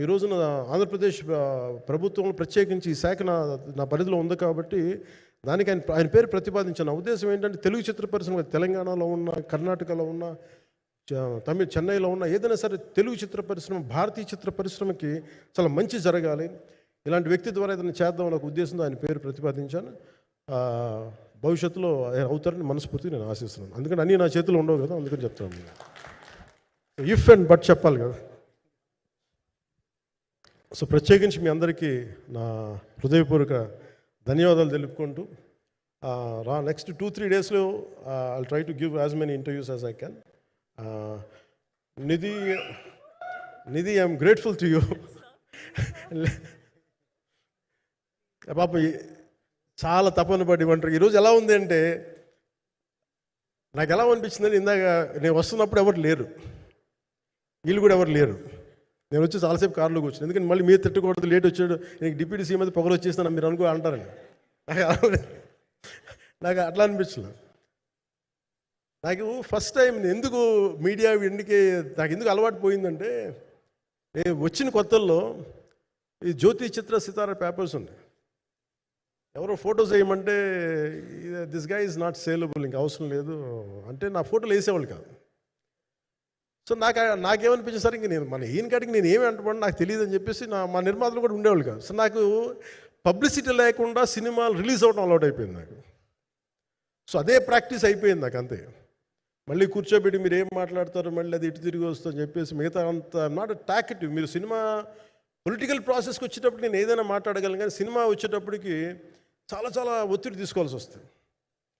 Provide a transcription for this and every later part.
ఈ రోజున ఆంధ్రప్రదేశ్ ప్రభుత్వం ప్రత్యేకించి ఈ శాఖ నా నా పరిధిలో ఉంది కాబట్టి దానికి ఆయన ఆయన పేరు ప్రతిపాదించాను. ఉద్దేశం ఏంటంటే తెలుగు చిత్ర పరిశ్రమ తెలంగాణలో ఉన్న కర్ణాటకలో ఉన్న చ- తమిళ చెన్నైలో ఉన్న ఏదైనా సరే తెలుగు చిత్ర పరిశ్రమ భారతీయ చిత్ర పరిశ్రమకి చాలా మంచి జరగాలి. ఇలాంటి వ్యక్తి ద్వారా ఏదైనా చేద్దాం ఒక ఉద్దేశంతో ఆయన పేరు ప్రతిపాదించాను. భవిష్యత్తులో ఆయన అవుతారని మనస్ఫూర్తి నేను ఆశిస్తున్నాను. అందుకని అన్నీ నా చేతిలో ఉండవు కదా అందుకని చెప్తాను ఇఫ్ అండ్ బట్ చెప్పాలి కదా. సో ప్రత్యేకించి మీ అందరికీ నా హృదయపూర్వక ధన్యవాదాలు తెలుపుకుంటూ రా నెక్స్ట్ టూ త్రీ డేస్లో I try to give as many interviews as I can Nidhi Nidhi I'm grateful to you పాప చాలా తపన పడి ఉంటారు. ఈరోజు ఎలా ఉంది అంటే నాకు ఎలా అనిపించిందని ఇందాక నేను వస్తున్నప్పుడు ఎవరు లేరు. వీళ్ళు కూడా ఎవరు లేరు. నేను వచ్చి చాలాసేపు కారులో కూర్చుని ఎందుకంటే మళ్ళీ మీరు తిట్టకూడదు లేట్ వచ్చాడు. నీకు డిప్యూటీ సీఎం అయితే పొగలు వచ్చేస్తాను మీరు అనుకో అంటారని నాకు నాకు అట్లా అనిపించలేదు. నాకు ఫస్ట్ టైం ఎందుకు మీడియా ఎందుకే నాకు ఎందుకు అలవాటు పోయిందంటే వచ్చిన కొత్తల్లో ఈ జ్యోతి చిత్ర సితార పేపర్స్ ఉన్నాయి. ఎవరో ఫొటోస్ వేయమంటే దిస్గా ఈజ్ నాట్ సేలబుల్ ఇంకా అవసరం లేదు. అంటే నా ఫోటోలు వేసేవాళ్ళు కాదు. సో నాకు నాకేమనిపించింది సరే ఇంక నేను మన ఈయన కాడికి నేను ఏమి అంటున్నాను నాకు తెలియదు అని చెప్పేసి నా మా నిర్మాతలు కూడా ఉండేవాళ్ళు కాదు. సో నాకు పబ్లిసిటీ లేకుండా సినిమాలు రిలీజ్ అవ్వడం అలౌట్ అయిపోయింది నాకు. సో అదే ప్రాక్టీస్ అయిపోయింది నాకు అంతే. మళ్ళీ కూర్చోబెట్టి మీరు ఏం మాట్లాడతారు మళ్ళీ అది ఇటు తిరిగి వస్తుందని చెప్పేసి మిగతా అంత నాట్ టాకెటివ్ మీరు సినిమా పొలిటికల్ ప్రాసెస్కి వచ్చేటప్పుడు నేను ఏదైనా మాట్లాడగలను కానీ సినిమా వచ్చేటప్పటికి చాలా చాలా ఒత్తిడి తీసుకోవాల్సి వస్తుంది.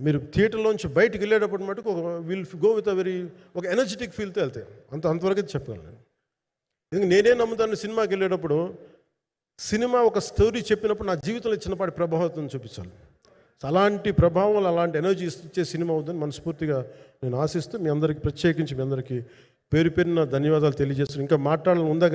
మీరు థియేటర్లోంచి బయటికి వెళ్ళేటప్పుడు మటుకు ఒక will go with a very ఒక ఎనర్జెటిక్ ఫీల్తో వెళ్తాయి. అంత అంతవరకు అయితే చెప్పగలను నేను. ఎందుకంటే నేనే నమ్ముతాను సినిమాకి వెళ్ళేటప్పుడు సినిమా ఒక స్టోరీ చెప్పినప్పుడు నా జీవితంలో చిన్నపాటి ప్రభావితం చూపించాలి. అలాంటి ప్రభావం అలాంటి ఎనర్జీ ఇచ్చే సినిమా అవుతుందని మనస్ఫూర్తిగా నేను ఆశిస్తూ మీ అందరికీ ప్రత్యేకించి మీ అందరికీ పేరు పేరున ధన్యవాదాలు తెలియజేస్తున్నాను. ఇంకా మాట్లాడాలని ఉందా